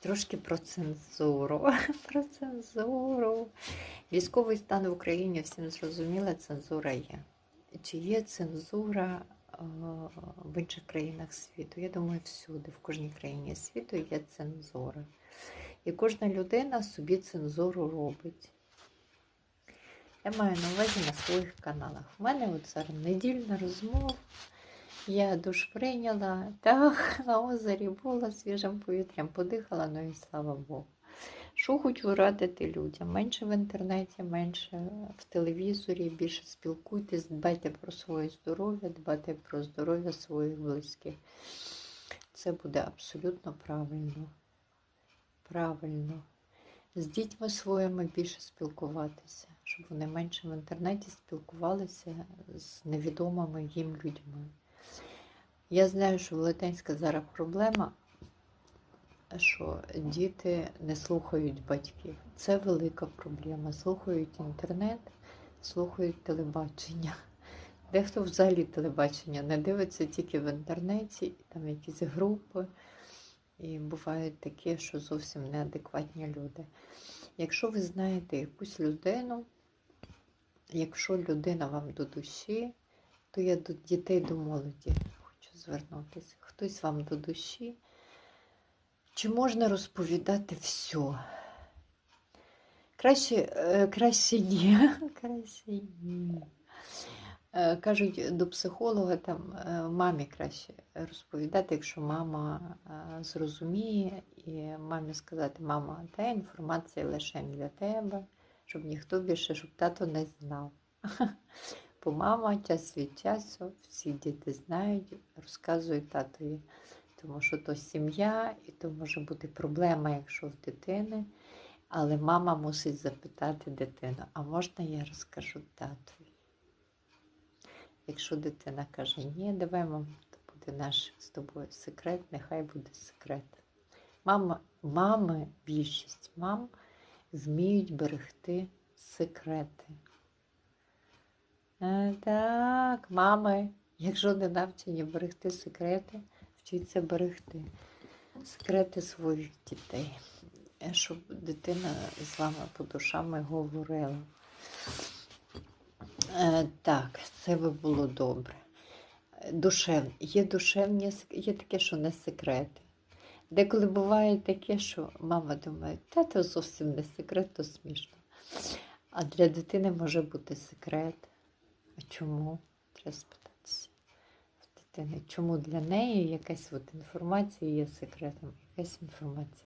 Трошки про цензуру. Про цензуру. Військовий стан в Україні всім зрозуміло, цензура є. Чи є цензура е, в інших країнах світу? Я думаю, всюди, в кожній країні світу є цензура. І кожна людина собі цензуру робить. Я маю на увазі на своїх каналах. У мене от зараз недільна розмова. Я душ прийняла, так, на озері була свіжим повітрям, подихала, ну і слава Богу. Що хочу радити людям? Менше в інтернеті, менше в телевізорі, більше спілкуйтесь, дбайте про своє здоров'я, дбайте про здоров'я своїх близьких. Це буде абсолютно правильно. Правильно. З дітьми своїми більше спілкуватися, щоб вони менше в інтернеті спілкувалися з невідомими їм людьми. Я знаю, що велетенська зараз проблема, що діти не слухають батьків. Це велика проблема. Слухають інтернет, слухають телебачення. Дехто взагалі телебачення не дивиться тільки в інтернеті, там якісь групи. І бувають такі, що зовсім неадекватні люди. Якщо ви знаєте якусь людину, якщо людина вам до душі, то я до дітей, до молоді звернутися. Хтось вам до душі. Чи можна розповідати все? Краще, е, краще ні. Краще ні. Е, Кажуть, до психолога там е, мамі краще розповідати, якщо мама зрозуміє, і мамі сказати, мама, та інформація лише для тебе, щоб ніхто більше, щоб тато не знав. Бо мама час від часу, всі діти знають, розказують татові, тому що то сім'я, і то може бути проблема, якщо в дитини. Але мама мусить запитати дитину, а можна я розкажу татові? Якщо дитина каже, ні, давай, мам, то буде наш з тобою секрет, нехай буде секрет. Мама, мами, більшість мам вміють берегти секрети. Е, Так, мами, якщо не навчені берегти секрети, вчіться берегти секрети своїх дітей, Е, щоб дитина з вами по душами говорила. Е, Так, це би було добре. Душев... Є душевні, є таке, що не секрети. Деколи буває таке, що мама думає, та то зовсім не секрет, то смішно. А для дитини може бути секрет. А чому? Треба спитатися в дитини. Чому для неї якась от інформація є секретом, якась інформація